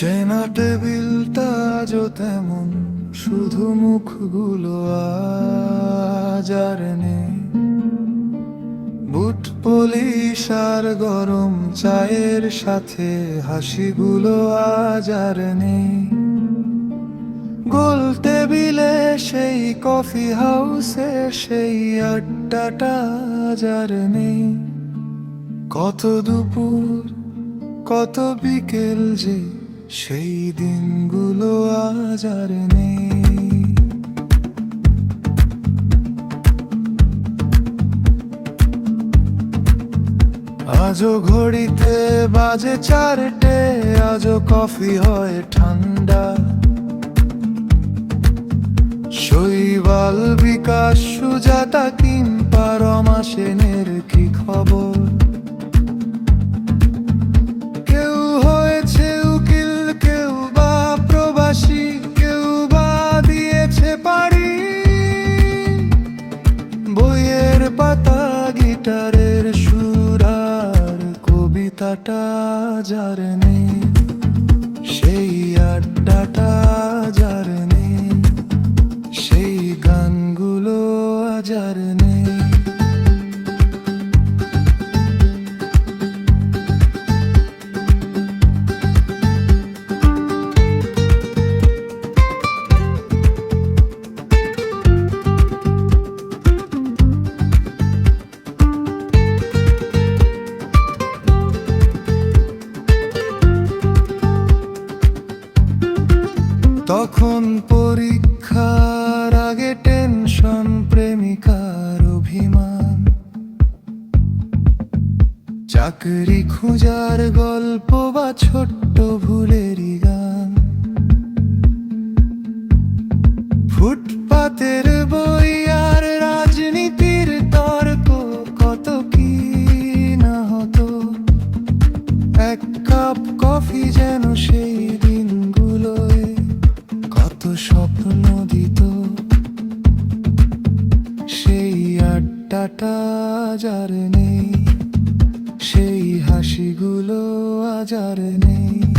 চেনা টেবিলটা আজও তেমন, শুধু মুখগুলো আজ আর নেই। বুট পলিশ আর গরম চায়ের সাথে হাসিগুলো আজ নেই। গোল টেবিলে সেই কফি হাউসে সেই আড্ডাটা আজ আর নেই। কত দুপুর, কত বিকেল যে সেই দিনগুলো আজ আর নেই। আজও ঘড়িতে বাজে চারটে, আজও কফি হয় ঠান্ডা। শৈবাল বিকাশ, সুজাতা কিংবা রমা সেনের কি খবর? সেই যার নেই সেই গানগুলো আজার তখন পরীক্ষার আগে টেনশন প্রেমিকার অভিমান। চাকরি খুঁজার গল্প বা ছোট্ট ভুলেরই গান। ফুটপাতের বই আর রাজনীতির তর্ক কত কি না হতো? এক কাপ কফি যেন সেই স্বপ্ন দিত। সেই আড্ডাটা যার নেই। সেই হাসিগুলো আজার নেই।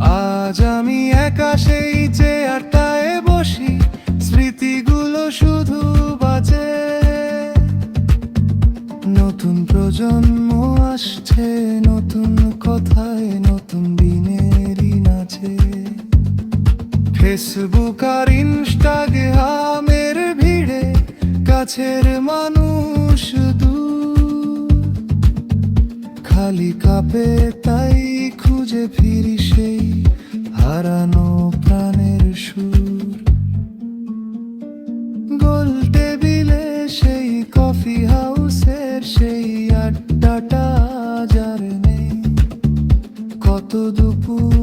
আজ আমি একা সেই চেয়ারটায় ইনস্টাগ্রামের ভিড়ে কাছের মানুষ দু খালি কাপে তাই খুঁজে ফিরি সেই হারানো প্রাণের সুর। গোল টেবিলে সেই কফি হাউসের সেই আড্ডাটা যার নেই। কত দুপুর